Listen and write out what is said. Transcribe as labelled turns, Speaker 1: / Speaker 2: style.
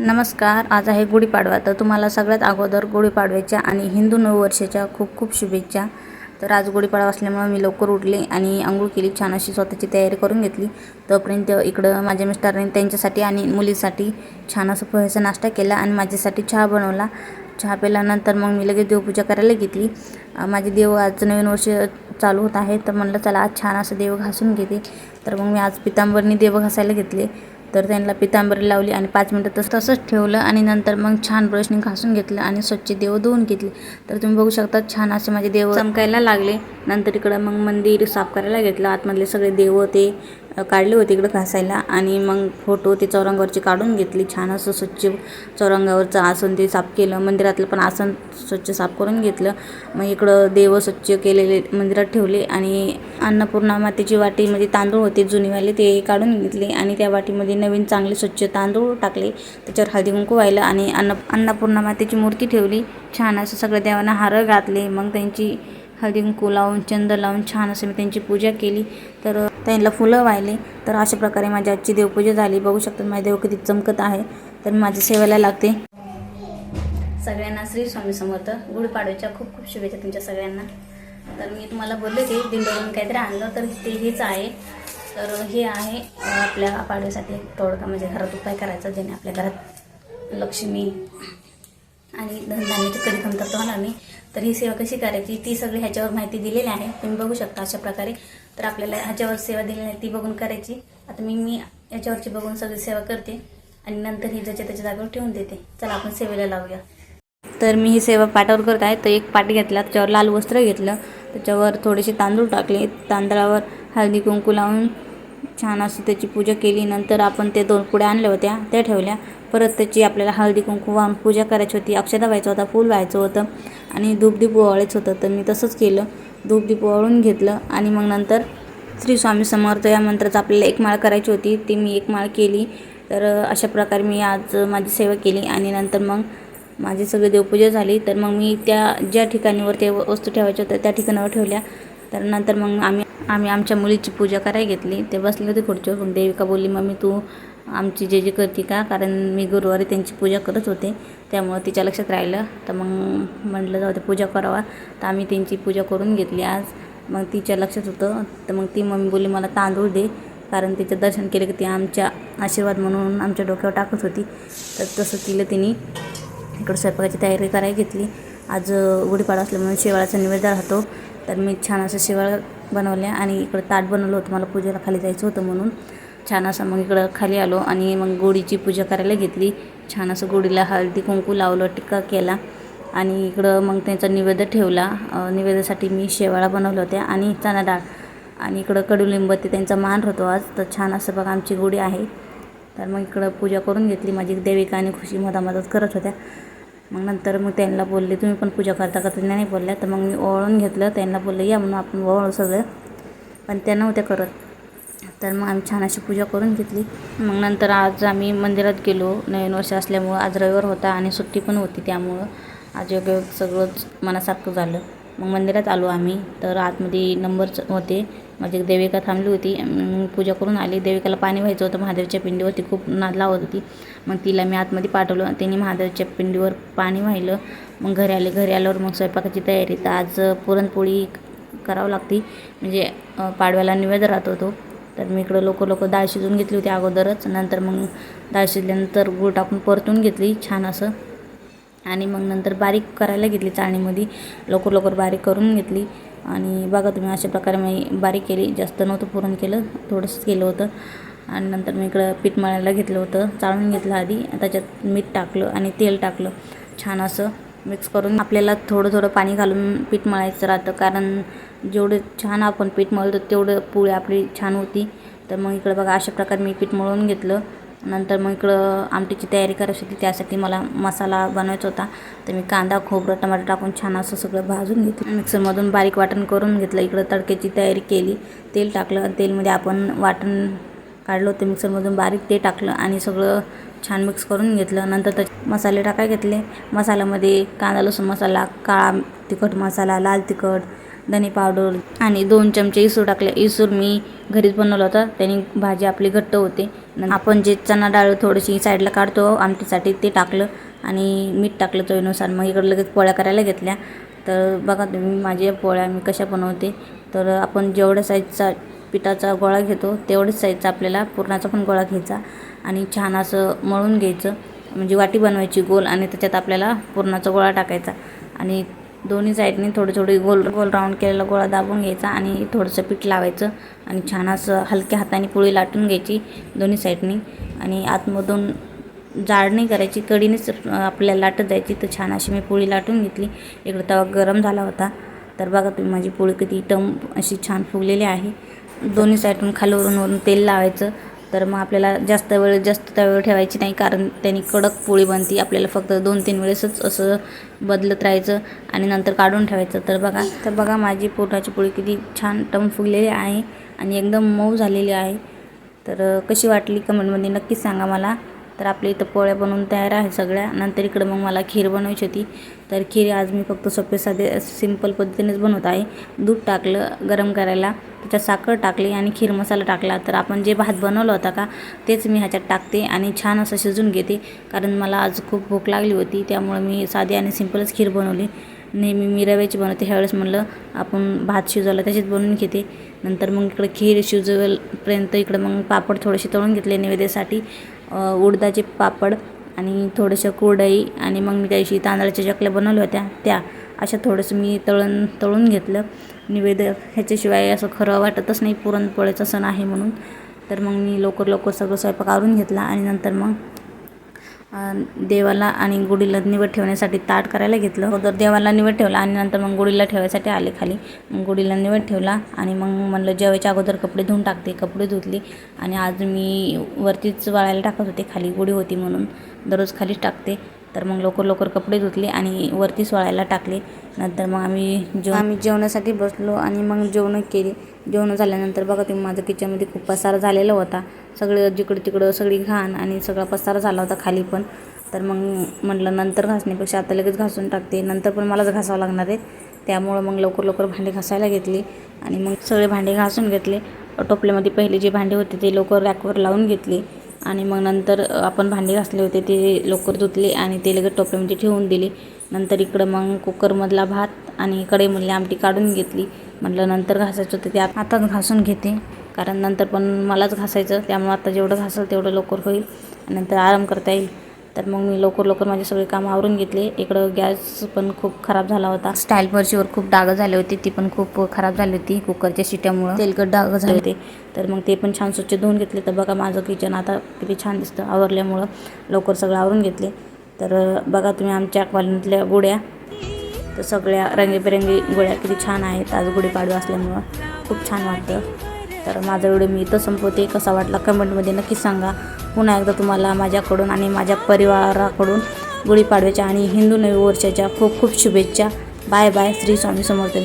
Speaker 1: नमस्कार आज आहे गुढीपाडवा. तर तुम्हाला सगळ्यात अगोदर गुढीपाडव्याच्या आणि हिंदू नववर्षाच्या खूप खूप शुभेच्छा. तर आज गुढीपाडवा असल्यामुळं मी लवकर उठले आणि आंघोळ केली छान अशी स्वतःची तयारी करून घेतली. तोपर्यंत इकडं माझ्या मिस्टरांनी त्यांच्यासाठी आणि मुलीसाठी छान असं पोह्याचा नाश्ता केला आणि माझ्यासाठी चहा बनवला. चहा प्यायल्यानंतर मग मी लगेच देवपूजा करायला घेतली. माझे देव आज नवीन वर्ष चालू होत आहे तर म्हणलं चला आज छान असं देव घासून घेते. तर मग मी आज पितांबरनी देव घासायला घेतले. तर त्यांना पितांबरी लावली आणि पाच मिनटं तसं तसंच ठेवलं आणि नंतर मग छान ब्रशने घासून घेतलं आणि स्वच्छ देव धुवून घेतले. तर तुम्ही बघू शकता छान असे माझे देव चमकायला लागले. नंतर इकडं मग मंदिर साफ करायला घेतलं. आतमधले सगळे देव ते काढले होते इकडं घासायला आणि मग फोटो ते चौरंगावरचे काढून घेतली. छान असं स्वच्छ चौरंगावरचं आसन ते साफ केलं. मंदिरातलं पण आसन स्वच्छ साफ करून घेतलं. मग इकडं देव स्वच्छ केलेले मंदिरात ठेवले आणि अन्नपूर्णा मातेची वाटी म्हणजे तांदूळ होते जुनीवाले ते काढून घेतले आणि त्या वाटीमध्ये नवीन चांगले स्वच्छ तांदूळ टाकले. त्याच्यावर हळदी कुंकू व्हायला आणि अन्न अन्नपूर्णा मातेची मूर्ती ठेवली. छान असं सगळ्या देवांना हार घातले. मग त्यांची हळदी कुंकू लावून चंद लावून छान असं मी त्यांची पूजा केली. तर त्यांना फुलं वाहिले तर अशा प्रकारे माझी आजची देवपूजा झाली. बघू शकतात माझे देव किती चमकत आहे. तर माझ्या माझी सेवेला लागते. सगळ्यांना श्री स्वामी समर्थ. गुढीपाडव्याच्या खूप खूप शुभेच्छा तुमच्या सगळ्यांना. तर मी तुम्हाला बोलले ते दिंडवरून काहीतरी आणलं तर ते हेच आहे. तर हे आहे आपल्या पाडव्यासाठी थोडं म्हणजे घरात उपाय करायचा ज्याने आपल्या घरात लक्ष्मी आणि धनधान्याची कधी कमतरता होणार नाही तर ही सेवा कशी करायची ती सगळी ह्याच्यावर माहिती दिलेली आहे. तुम्ही बघू शकता अशा प्रकारे. तर आपल्याला ह्याच्यावर सेवा दिलेली नाही ती बघून करायची. आता मी मी याच्यावरची बघून सगळी सेवा करते आणि नंतर ही ज्याच्या त्याच्या जागेवर ठेवून देते. चला आपण सेवेला लावूया. तर मी ही सेवा पाटावर करत आहे. तर एक पाट घेतला त्याच्यावर लाल वस्त्र घेतलं त्याच्यावर थोडेसे तांदूळ टाकले. तांदळावर हळदी कुंकू लावून छान असं त्याची पूजा केली. नंतर आपण ते दोन पुड्या आणल्या होत्या. त्या ठेवल्या. परत त्याची आपल्याला हळदी कुंकू वाहून पूजा करायची होती. अक्षता व्हायचं होता फूल व्हायचं होतं आणि धूपदीप ओवाळायचं होतं. तर मी तसंच केलं. धूपदीप ओवाळून घेतलं आणि मग नंतर श्री स्वामी समर्थ या मंत्राचं आपल्याला एक माळ करायची होती. ती मी एक माळ केली. तर अशा प्रकारे मी आज माझी सेवा केली आणि नंतर मग माझी सगळी देवपूजा झाली. तर मग मी त्या ज्या ठिकाणीवर ते वस्तू ठेवायच्या होत्या त्या ठिकाणावर ठेवल्या. तर नंतर मग आम्ही आम्ही आमच्या मुलीची पूजा करायला घेतली. ते बसले होते खुर्चीवर पण देविका बोलली मम्मी तू आमची जे जे करते का? कारण मी गुरुवारी त्यांची पूजा करत होते. त्यामुळं तिच्या लक्षात राहिलं. तर मग म्हटलं जाऊ ते पूजा करावा. तर आम्ही त्यांची पूजा करून घेतली आज. मग तिच्या लक्षात होतं. तर मग ती मम्मी बोलली मला तांदूळ दे. कारण तिचं दर्शन केलं की ती आमच्या आशीर्वाद म्हणून आमच्या डोक्यावर टाकत होती. तर तसं केलं तिने इकडं स्वयंपाकाची तयारी करायला घेतली. आज गुढीपाडा असल्यामुळे शेवाळाचा निवेद राहतो. तर मी छान असं शेवाळ बनवल्या आणि इकडं ताट बनवलं होतं. मला पूजेला खाली जायचं होतं म्हणून. छान असं मग इकडं खाली आलो आणि मग गोडीची पूजा करायला घेतली. छान असं गोडीला हळदी कुंकू लावलं टिक्का केला आणि इकडं मग त्यांचा निवेद ठेवला. निवेदासाठी मी शेवाळा बनवल्या होत्या आणि चणा डाळ. आणि इकडं कडुलिंब ते त्यांचा मान होतो आज. तर छान असं बघा आमची गोडी आहे. तर मग इकडं पूजा करून घेतली. माझी देविका आणि खुशी मधामधात करत होत्या. मग नंतर मग त्यांना बोलले तुम्ही पण पूजा करता का? त्यांना नाही बोलल्या तर मग मी ओळून घेतलं त्यांना बोललं या म्हणून आपण ओवाळू सगळं. पण त्या नव्हत्या करत. तर मग आम्ही छान अशी पूजा करून घेतली. मग नंतर आज आम्ही मंदिरात गेलो. नवीन वर्ष असल्यामुळं आज रविवार होता आणि सुट्टी पण होती त्यामुळं. आज योग्य सगळंच मनासारखं झालं. मग मंदिरात आलो आम्ही. तर आतमध्ये नंबरच होते. माझी देविका थांबली होती. मग पूजा करून आली. देविकाला पाणी व्हायचं होतं. महादेवच्या पिंडीवरती खूप नाद लावत होती. मग तिला मी आतमध्ये पाठवलं. त्यांनी महादेवच्या पिंडीवर पाणी वाहिलं मग घरी आले. घरी आल्यावर मग स्वयंपाकाची तयारी. तर आज पुरणपोळी करावं लागते. म्हणजे पाडव्याला निवेद राहतो तो. तर मी इकडं लोक लोक डाळ शिजून घेतली होती अगोदरच. नंतर मग डाळ शिजल्यानंतर गूळ टाकून परतून घेतली. छान असं. आणि मग नंतर बारीक करायला घेतली चाळणीमध्ये. लवकर लवकर बारीक करून घेतली. आणि बघा तुम्ही अशा प्रकारे मी बारीक केली. जास्त नव्हतं पुरण केलं. थोडंसंच केलं होतं. आणि नंतर मी इकडं पीठ मळायला घेतलं होतं. चाळून घेतलं आधी. त्याच्यात मीठ टाकलं आणि तेल टाकलं. छान असं मिक्स करून. आपल्याला थोडं थोडं पाणी घालून पीठ मळायचं राहतं. कारण जेवढं छान आपण पीठ मळतो तेवढं पोळी आपली छान होती. तर मग इकडं बघा अशा प्रकारे मी पीठ मळून घेतलं. नंतर मग इकडं आमटीची तयारी करायची होती त्यासाठी मला मसाला बनवायचा होता. तर मी कांदा खोबरं टमाटर टाकून छान असं सगळं भाजून घेतलं. मिक्सरमधून बारीक वाटण करून घेतलं. इकडं तडक्याची तयारी केली. तेल टाकलं. तेलमध्ये आपण वाटण काढलं होतं. मिक्सरमधून बारीक ते टाकलं आणि सगळं छान मिक्स करून घेतलं. नंतर त्याचे मसाले टाकाय घेतले. मसाल्यामध्ये कांदा लसूण मसाला काळा तिखट मसाला लाल तिखट धने पावडर आणि दोन चमचे इसूर टाकले. इसूर मी घरीच बनवला होता. त्याने भाजी आपली घट्ट होते. आपण जे चणा डाळ थोडीशी साईडला काढतो आमटीसाठी ते टाकलं आणि मीठ टाकलं चवीनुसार. मग इकडं लगेच पोळ्या करायला घेतल्या. तर बघा तुम्ही माझ्या पोळ्या मी कशा बनवते. तर आपण जेवढ्या साईजचा पिठाचा गोळा घेतो तेवढ्याच साईजचा आपल्याला पुरणाचा पण गोळा घ्यायचा आणि छान असं मळून घ्यायचं. म्हणजे वाटी बनवायची गोल आणि त्याच्यात आपल्याला पुरणाचा गोळा टाकायचा. आणि दोन्ही साईडने थोडे थोडे गोल गोल राऊंड केलेला गोळा दाबून घ्यायचा आणि थोडंसं पीठ लावायचं आणि छान असं हलक्या हाताने पोळी लाटून घ्यायची दोन्ही साईडनी. आणि आतमधून जाड नाही करायची कडीनेच आपल्याला लाटत जायची. तर छान अशी मी पोळी लाटून घेतली. इकडं तवा गरम झाला होता. तर बघा तुम्ही माझी पोळी किती टम अशी छान फुगलेली आहे. दोन्ही साईडून खालवरून वरून तेल लावायचं. तर मग आपल्याला जास्त वेळ जास्त त्यावेळी ठेवायची नाही कारण त्यांनी कडक पोळी बनती. आपल्याला फक्त दोन तीन वेळेसच असं बदलत राहायचं आणि नंतर काढून ठेवायचं. तर बघा तर बघा माझी पोटाची पोळी किती छान टम फुगलेली आहे आणि एकदम मऊ झालेली आहे. तर कशी वाटली कमेंटमध्ये नक्कीच सांगा मला. तर आपल्या इथं पोळ्या बनवून तयार आहे सगळ्या. नंतर इकडं मग मला खीर बनवायची होती. तर खीर आज मी फक्त सोपे साधे सिंपल पद्धतीनेच बनवत आहे. दूध टाकलं गरम करायला. त्याच्यात साखर टाकली आणि खीर मसाला टाकला. तर आपण जे भात बनवलं होता का तेच मी ह्याच्यात टाकते आणि छान असं शिजून घेते. कारण मला आज खूप भूक लागली होती. त्यामुळे मी साधी आणि सिंपलच खीर बनवली. नेहमी मी रव्याची बनवते. ह्यावेळेस म्हणलं आपण भात शिजवला त्याचीच बनवून घेते. नंतर मग इकडं खीर शिजवेलपर्यंत इकडं मग पापड थोडेसे तळून घेतले नैवेद्यासाठी. उडदाचे पापड आणि थोडंसं कुरडई आणि मग मी त्याशी तांदळाच्या चकल्या बनवल्या होत्या त्या. अशा थोडंसं मी तळून तळून घेतलं. निवेद ह्याच्याशिवाय असं खरं वाटतच नाही पुरणपोळ्याचा सण आहे म्हणून. तर मग मी लवकर लवकर सगळं स्वयंपाक आवरून घेतला आणि नंतर मग देवाला आणि गुढीला निवड ठेवण्यासाठी ताट करायला घेतलं अगोदर देवाला निवड ठेवला आणि नंतर मग गुढीला ठेवायसाठी आले खाली. मग गुढीला निवड ठेवला आणि मग म्हणलं जेवायच्या अगोदर कपडे धुवून टाकते. कपडे धुतले आणि आज मी वरतीच वाळायला टाकत होते. खाली गुढी होती म्हणून दररोज खालीच टाकते. तर मग लवकर लवकर कपडे धुतले आणि वरतीच वाळायला टाकले. नंतर मग आम्ही जेव आम्ही जेवणासाठी बसलो आणि मग जेवणं केली. जेवणं झाल्यानंतर बघा तुम्ही माझं किचनमध्ये खूप पसार झालेला होता. सगळं जिकडं तिकडं सगळी घाण आणि सगळा पसारा झाला होता खाली पण. तर मग म्हटलं नंतर घासण्यापेक्षा आता लगेच घासून टाकते. नंतर पण मलाच घासावं लागणार आहे. त्यामुळं मग लवकर लवकर भांडे घासायला घेतली आणि मग सगळे भांडे घासून घेतले. टोपल्यामध्ये पहिले जे भांडे होते ते लवकर रॅकवर लावून घेतले आणि मग नंतर आपण भांडे घासले होते ते लवकर धुतले आणि ते लगेच टोपल्यामध्ये ठेवून दिले. नंतर इकडं मग कुकरमधला भात आणि कढईमधली आमटी काढून घेतली. म्हटलं नंतर घासायचं होतं ते आत- आताच घासून घेते. कारण नंतर पण मलाच घासायचं त्यामुळे आता जेवढं घासल तेवढं लवकर होईल नंतर आराम करता येईल. तर मग मी लवकर लवकर माझे सगळे कामं आवरून घेतले. इकडं गॅस पण खूप खराब झाला होता. स्टाईल फरशीवर खूप डाग झाले होते. ती पण खूप खराब झाली होती कुकरच्या शिट्यामुळं. तेलकट डाग झाले होते. तर मग ते पण छान स्वच्छ धुवून घेतले. तर बघा माझं किचन आता किती छान दिसतं. आवरल्यामुळं लवकर सगळं आवरून घेतले. तर बघा तुम्ही आमच्या कॉलनीतल्या गोड्या. तर सगळ्या रंगीबेरंगी गोळ्या किती छान आहेत. आज गुढीपाडवा असल्यामुळं खूप छान वाटतं. तर माझा व्हिडिओ मी इथं संपवते. कसा वाटला कमेंटमध्ये नक्की सांगा. पुन्हा एकदा तुम्हाला माझ्याकडून आणि माझ्या परिवाराकडून गुढीपाडव्याच्या आणि हिंदू नवी वर्षाच्या खूप खूप शुभेच्छा. Bye bye. श्री स्वामी समर्थ.